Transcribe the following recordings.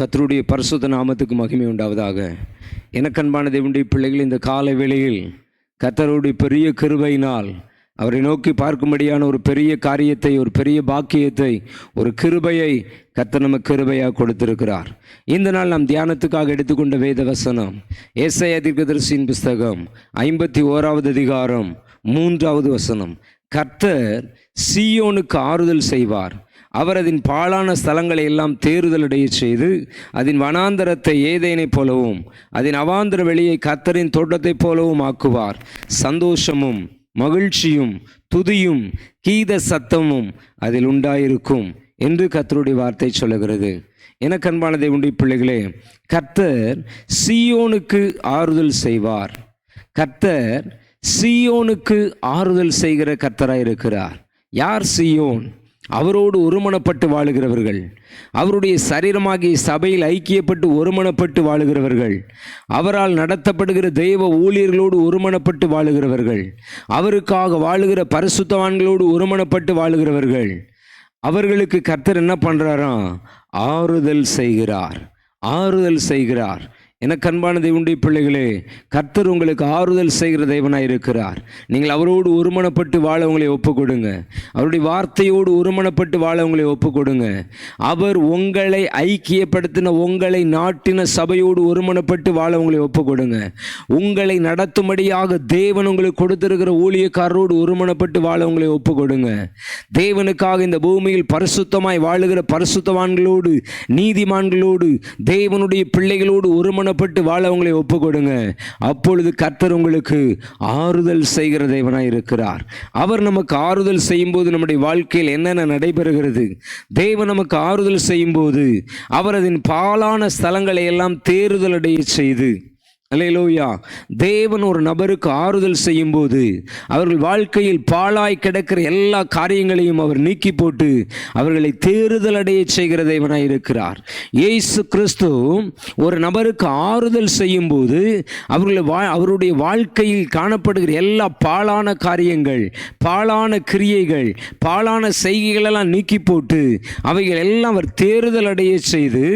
கத்தருடைய பரிசுத்த நாமத்துக்கு மகிமை உண்டாவதாக. எனக்கன்பான தேவனுடைய பிள்ளைகள் இந்த கால வேளையில் கர்த்தருடைய பெரிய கிருபையினால் அவரை நோக்கி பார்க்கும்படியான ஒரு பெரிய காரியத்தை ஒரு பெரிய பாக்கியத்தை ஒரு கிருபையை கர்த்தர் நம்ம கிருபையாக கொடுத்திருக்கிறார். இந்த நாள் நாம் தியானத்துக்காக எடுத்துக்கொண்ட வேத வசனம் ஏசை தீர்க்கதரிசியின் புஸ்தகம் ஐம்பத்தி ஓராவது அதிகாரம் மூன்றாவது வசனம். கர்த்தர் சியோனுக்கு ஆறுதல் செய்வார். அவர் அதன் பாழான ஸ்தலங்களை எல்லாம் தேறுதலடைய செய்து அதன் வனாந்தரத்தை ஏதேனைப் போலவும் அதன் அவாந்தர வெளியை கர்த்தரின் தோட்டத்தைப் போலவும் ஆக்குவார். சந்தோஷமும் மகிழ்ச்சியும் துதியும் கீத சத்தமும் அதில் உண்டாயிருக்கும் என்று கத்தருடைய வார்த்தை சொல்லுகிறது. என அன்பான தேவனுடைய பிள்ளைகளே கர்த்தர் சியோனுக்கு ஆறுதல் செய்வார். கர்த்தர் சியோனுக்கு ஆறுதல் செய்கிற கர்த்தராக இருக்கிறார் யார் சியோன்? அவரோடு ஒருமனப்பட்டு வாழுகிறவர்கள். அவருடைய சரீரமாகிய சபையில் ஐக்கியப்பட்டு ஒருமனப்பட்டு வாழுகிறவர்கள். அவரால் நடத்தப்படுகிற தெய்வ ஊழியர்களோடு ஒருமனப்பட்டு வாழுகிறவர்கள். அவருக்காக வாழுகிற பரிசுத்தவான்களோடு ஒருமனப்பட்டு வாழுகிறவர்கள். அவர்களுக்கு கர்த்தர் என்ன பண்ணுறாராம் ஆறுதல் செய்கிறார். ஆறுதல் செய்கிறார். எனக்கு அன்பான தேவனுடைய பிள்ளைகளே கர்த்தர் உங்களுக்கு ஆறுதல் செய்கிற தேவனாய் இருக்கிறார். நீங்கள் அவரோடு ஒருமனப்பட்டு வாழ உங்களை ஒப்பு கொடுங்க அவருடைய வார்த்தையோடு ஒருமனப்பட்டு வாழ உங்களை ஒப்பு கொடுங்க அவர் உங்களை ஐக்கியப்படுத்தின உங்களை நாட்டின சபையோடு ஒருமனப்பட்டு வாழ உங்களை ஒப்பு கொடுங்க உங்களை நடத்தும்படியாக தேவன் உங்களுக்கு கொடுத்திருக்கிற ஊழியக்காரரோடு ஒருமனப்பட்டு வாழ உங்களை ஒப்பு கொடுங்க தேவனுக்காக இந்த பூமியில் பரிசுத்தமாய் வாழுகிற பரிசுத்தவான்களோடு நீதிமான்களோடு தேவனுடைய பிள்ளைகளோடு ஒருமனப்பட்டு வாழ உங்களை ஒப்பு கொடுங்க அப்பொழுது கர்த்தர் உங்களுக்கு ஆறுதல் செய்கிற தேவனாய் இருக்கிறார். அவர் நமக்கு ஆறுதல் செய்யும்போது நம்முடைய வாழ்க்கையில் என்னென்ன நடைபெறுகிறது? தேவன் நமக்கு ஆறுதல் செய்யும்போது அவரதின் பாலான ஸ்தலங்களை எல்லாம் தேறுதலடைய செய்து அலையலோயா தேவன் ஒரு நபருக்கு ஆறுதல் செய்யும்போது அவர்கள் வாழ்க்கையில் பாழாய் கிடக்கிற எல்லா காரியங்களையும் அவர் நீக்கி போட்டு அவர்களை தேறுதல் அடைய செய்கிற தேவனாய் இருக்கிறார். இயேசு கிறிஸ்து ஒரு நபருக்கு ஆறுதல் செய்யும்போது அவர்களை வா அவருடைய வாழ்க்கையில் காணப்படுகிற எல்லா பாழான காரியங்கள் பாழான கிரியைகள் பாழான செய்கைகளெல்லாம் நீக்கி போட்டு அவைகள் எல்லாம் அவர் தேறுதல் அடைய செய்து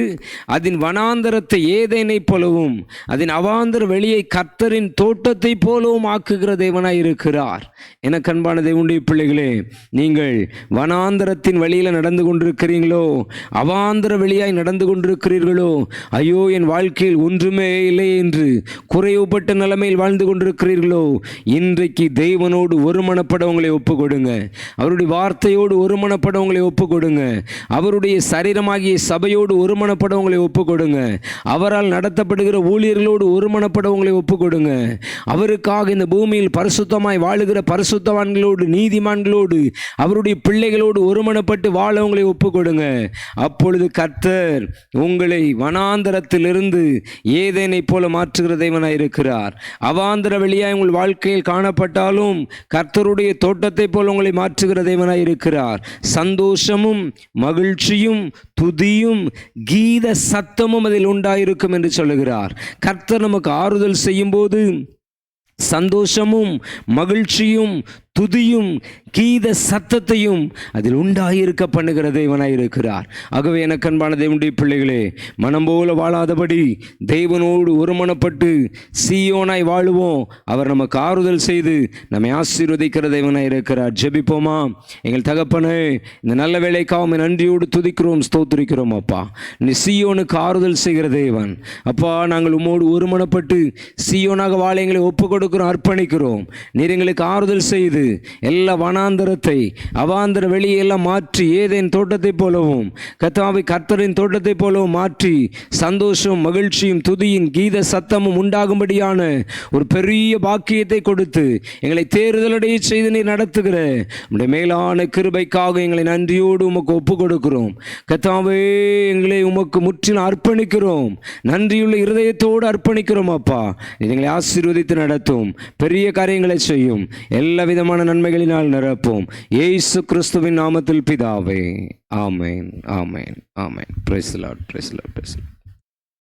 அதன் வனாந்தரத்தை ஏதேனைப் போலவும் அதன் அவா வனாந்தர வெளியை கர்த்தரின் தோட்டத்தை போலவும் ஆக்குகிற தேவனாய் இருக்கிறார். என கண்பான தேவனுடைய பிள்ளைகளே நீங்கள் வனாந்தரத்தின் வழியில் நடந்து கொண்டிருக்கிறீங்களோ அவாந்தர வெளியாய் நடந்து கொண்டிருக்கிறீர்களோ ஐயோ என் வாழ்க்கையில் ஒன்றுமே இல்லை என்று குறைவுபட்ட நிலைமையில் வாழ்ந்து கொண்டிருக்கிறீர்களோ இன்றைக்கு தெய்வனோடு ஒருமனப்பட உங்களை ஒப்பு கொடுங்க அவருடைய வார்த்தையோடு ஒருமனப்பட உங்களை ஒப்பு கொடுங்க அவருடைய சரீரமாகிய சபையோடு ஒருமனப்பட உங்களை ஒப்பு கொடுங்க அவரால் நடத்தப்படுகிற ஊழியர்களோடு ஒரு ஒருமனப்பட உங்களை ஒப்பு கொடுங்க அவருக்காக இந்த பூமியில் பரிசுத்தமாய் வாழுகிற பரிசுத்தவான்களோடு நீதிமான்களோடு அவருடைய பிள்ளைகளோடு ஒருமனப்பட்டு வாழ உங்களை ஒப்பு கொடுங்க அப்பொழுது கர்த்தர் உங்களை வனாந்தரத்திலிருந்து ஏதேனை போல மாற்றுகிற இருக்கிறார். அவாந்தர வழியாய் உங்கள் வாழ்க்கையில் காணப்பட்டாலும் கர்த்தருடைய தோட்டத்தை போல உங்களை மாற்றுகிற தேவனாய் இருக்கிறார். சந்தோஷமும் மகிழ்ச்சியும் துதியும் கீத சத்தமும் அதில் உண்டாயிருக்கும் என்று சொல்லுகிறார். கர்த்தர் நமக்கு ஆறுதல் செய்யும்போது சந்தோஷமும் மகிழ்ச்சியும் துதியும் கீத சத்தத்தையும் அதில் உண்டாயிருக்க பண்ணுகிற தேவனாய் இருக்கிறார் ஆகவே எனக்கு அன்பான தேவனுடைய பிள்ளைகளே மனம் போல வாழாதபடி தேவனோடு ஒருமனப்பட்டு சீயோனாய் வாழுவோம். அவர் நமக்கு ஆறுதல் செய்து நம்மை ஆசீர்வதிக்கிற தேவனாய் இருக்கிறார் ஜெபிப்போமா? எங்கள் தகப்பனே இந்த நல்ல வேலைக்காக நன்றியோடு துதிக்கிறோம் ஸ்தோத்திரிக்கிறோம் அப்பா. நீ சீயோனுக்கு ஆறுதல் செய்கிற தேவன். அப்பா நாங்கள் உம்மோடு ஒருமனப்பட்டு சீயோனாக வாழ எங்களை ஒப்பு கொடுக்கிறோம் அர்ப்பணிக்கிறோம். நீர் எங்களுக்கு ஆறுதல் செய்து எல்லா வனாந்தரத்தை அவாந்தர வெளியெல்லாம் மாற்றி ஏதேன் தோட்டத்தைப் போலவும் கத்தாவை கர்த்தரின் தோட்டத்தைப் போலவும் மாற்றி சந்தோஷம் மகிழ்ச்சியும் துதியின் கீத சத்தமும் உண்டாகும்படியான ஒரு பெரிய பாக்கியத்தை கொடுத்து எங்களை தேர்தலடைய செய்து நீர் நடத்துகிற உடைய மேலான கிருபைக்காக எங்களை நன்றியோடு உமக்கு ஒப்பு கொடுக்கிறோம் கத்தாவே எங்களை உமக்கு முற்றிலும் அர்ப்பணிக்கிறோம். நன்றியுள்ள இருதயத்தோடு அர்ப்பணிக்கிறோம் அப்பா. எங்களை ஆசீர்வதித்து நடத்தும். பெரிய காரியங்களை செய்யும். எல்லா விதமான நன்மைகளினால் நிரப்பும் ஏசு கிறிஸ்துவின் நாமத்தில் பிதாவே. ஆமேன் ஆமேன் ஆமேன். Praise lord praise lord praise